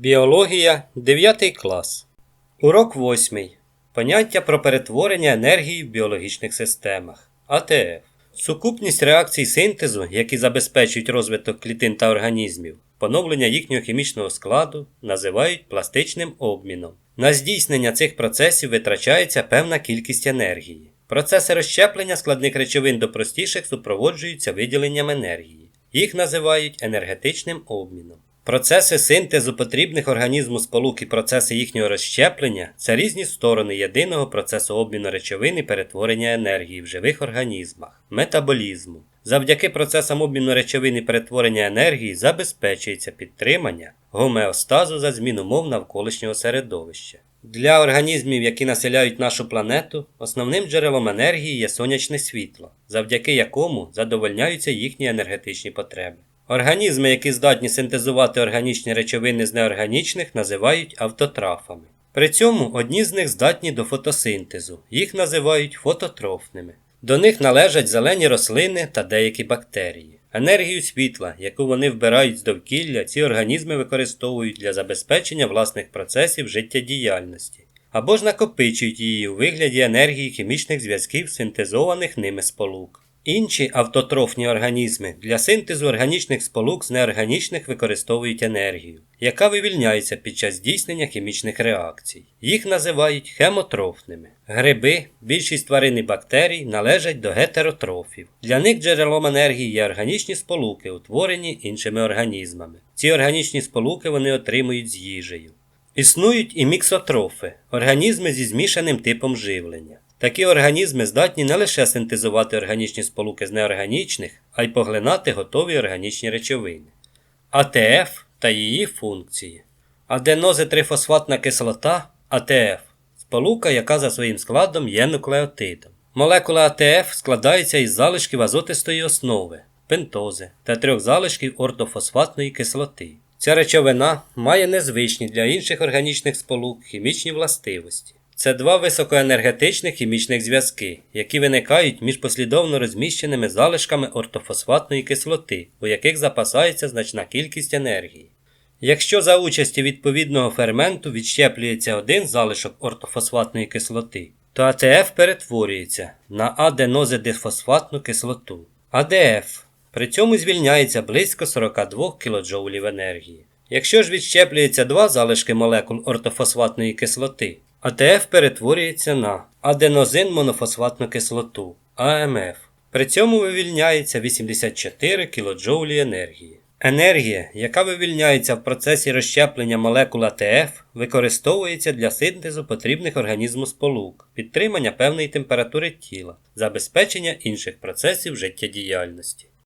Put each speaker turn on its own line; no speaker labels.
Біологія 9 клас. Урок 8. Поняття про перетворення енергії в біологічних системах. АТФ. Сукупність реакцій синтезу, які забезпечують розвиток клітин та організмів, поновлення їхнього хімічного складу, називають пластичним обміном. На здійснення цих процесів витрачається певна кількість енергії. Процеси розщеплення складних речовин до простіших супроводжуються виділенням енергії. Їх називають енергетичним обміном. Процеси синтезу потрібних організму сполук і процеси їхнього розщеплення це різні сторони єдиного процесу обміну речовин і перетворення енергії в живих організмах, метаболізму. Завдяки процесам обміну речовин і перетворення енергії забезпечується підтримання гомеостазу за змін умов навколишнього середовища. Для організмів, які населяють нашу планету, основним джерелом енергії є сонячне світло, завдяки якому задовольняються їхні енергетичні потреби. Організми, які здатні синтезувати органічні речовини з неорганічних, називають автотрафами. При цьому одні з них здатні до фотосинтезу, їх називають фототрофними. До них належать зелені рослини та деякі бактерії. Енергію світла, яку вони вбирають з довкілля, ці організми використовують для забезпечення власних процесів життєдіяльності або ж накопичують її у вигляді енергії хімічних зв'язків синтезованих ними сполук. Інші автотрофні організми для синтезу органічних сполук з неорганічних використовують енергію, яка вивільняється під час здійснення хімічних реакцій. Їх називають хемотрофними. Гриби, більшість тварин і бактерій належать до гетеротрофів. Для них джерелом енергії є органічні сполуки, утворені іншими організмами. Ці органічні сполуки вони отримують з їжею. Існують і міксотрофи організми зі змішаним типом живлення. Такі організми здатні не лише синтезувати органічні сполуки з неорганічних, а й поглинати готові органічні речовини. АТФ та її функції. Аденозитрифосфатна кислота АТФ сполука, яка за своїм складом є нуклеотидом. Молекула АТФ складається із залишків азотистої основи пентози та трьох залишків ортофосфатної кислоти. Ця речовина має незвичні для інших органічних сполук хімічні властивості. Це два високоенергетичних хімічних зв'язки, які виникають між послідовно розміщеними залишками ортофосфатної кислоти, у яких запасається значна кількість енергії. Якщо за участі відповідного ферменту відщеплюється один залишок ортофосфатної кислоти, то АТФ перетворюється на аденозидифосфатну кислоту АДФ. При цьому звільняється близько 42 кДж енергії. Якщо ж відщеплюється два залишки молекул ортофосфатної кислоти, АТФ перетворюється на аденозин монофосфатну кислоту АМФ. При цьому вивільняється 84 кДж енергії. Енергія, яка вивільняється в процесі розщеплення молекул АТФ, використовується для синтезу потрібних організму сполук, підтримання певної температури тіла, забезпечення інших процесів життєдіяльності.